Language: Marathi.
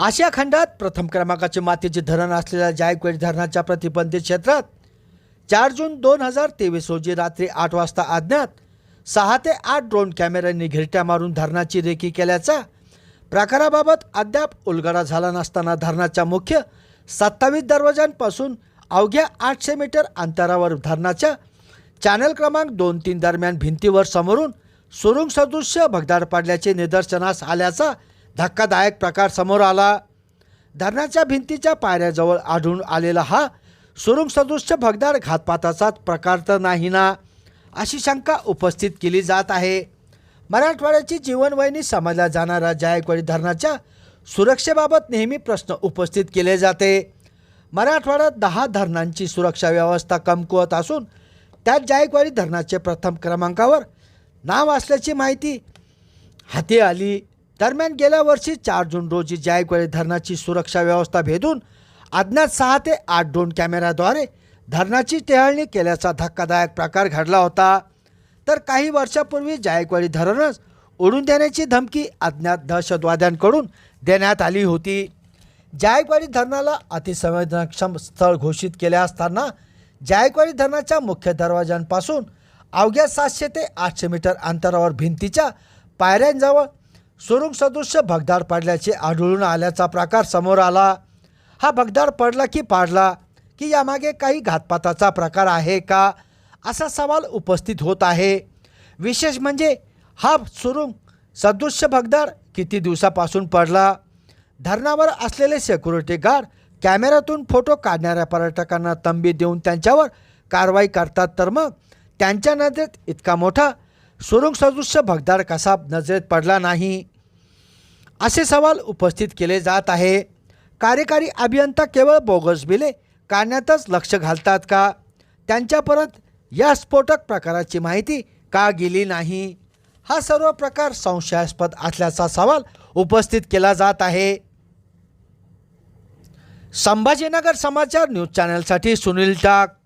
आशिया खंडात प्रथम क्रमांकाचे मातीचे धरण असलेल्या जायकवाडी धरणाच्या प्रतिबंधित क्षेत्रात चार जून दोन हजार तेवीस रोजी रात्री आठ वाजता अज्ञात सहा ते आठ ड्रोन कॅमेऱ्यांनी घिरट्या मारून धरणाची रेखी केल्याचा प्रकाराबाबत अद्याप उलगडा झाला नसताना धरणाच्या मुख्य सत्तावीस दरवाजांपासून अवघ्या आठशे मीटर अंतरावर धरणाच्या चॅनल क्रमांक दोन तीन दरम्यान भिंतीवर समोरून सुरुंग सदृश्य भगदाड पाडल्याचे निदर्शनास आल्याचा धक्कादायक प्रकार समोर आला. धरणाच्या भिंतीच्या पायऱ्याजवळ आढळून आलेला हा सुरुंग सदृश्य भगदाड घातपाताचाच प्रकार तर नाही ना अशी शंका उपस्थित केली जात आहे. मराठवाड्याची जीवनवहिनी समजल्या जाणाऱ्या जायकवाडी धरणाच्या सुरक्षेबाबत नेहमी प्रश्न उपस्थित केले जाते. मराठवाड्यात दहा धरणांची सुरक्षा व्यवस्था कमकुवत असून त्यात जायकवाडी धरणाचे प्रथम क्रमांकावर नाव असल्याची माहिती हाती आली. दरम्यान गेल्या वर्षी चार जून रोजी जायकवाडी धरणाची सुरक्षा व्यवस्था भेदून अज्ञात सहा ते आठ ड्रोन कॅमेऱ्याद्वारे धरणाची टेहळणी केल्याचा धक्कादायक प्रकार घडला होता. तर काही वर्षापूर्वी जायकवाडी धरणच उडून देण्याची धमकी अज्ञात दहशतवाद्यांकडून देण्यात आली होती. जायकवाडी धरणाला अतिसंवेदनक्षम स्थळ घोषित केले असताना जायकवाडी धरणाच्या मुख्य दरवाजांपासून अवघ्या सातशे ते आठशे मीटर अंतरावर भिंतीच्या पायऱ्यांजवळ सुरुंग सदृश्य भगदाड पडल्याचे आढळून आल्याचा प्रकार समोर आला. हा भगदाड पडला की पाडला की यामागे काही घातपाताचा प्रकार आहे का असा सवाल उपस्थित होत आहे. विशेष म्हणजे हा सुरुंग सदृश्य भगदाड किती दिवसापासून पडला? धरणावर असलेले सेक्युरिटी गार्ड कॅमेऱ्यातून फोटो काढणाऱ्या पर्यटकांना तंबी देऊन त्यांच्यावर कारवाई करतात. तर मग त्यांच्या नजरेत इतका मोठा सुरुंग सदृश्य भगदाड कसा नजरेत पडला नाही? असे सवाल उपस्थित केले जात आहे. कार्यकारी अभियंता केवळ बोगस बिले काढण्यातच लक्ष घालतात का? त्यांच्यापर्यंत या स्फोटक प्रकाराची माहिती का गेली नाही? हा सर्व प्रकार संशयास्पद असल्याचा सवाल उपस्थित केला जात आहे. संभाजीनगर समाचार न्यूज चॅनलसाठी सुनील टाक.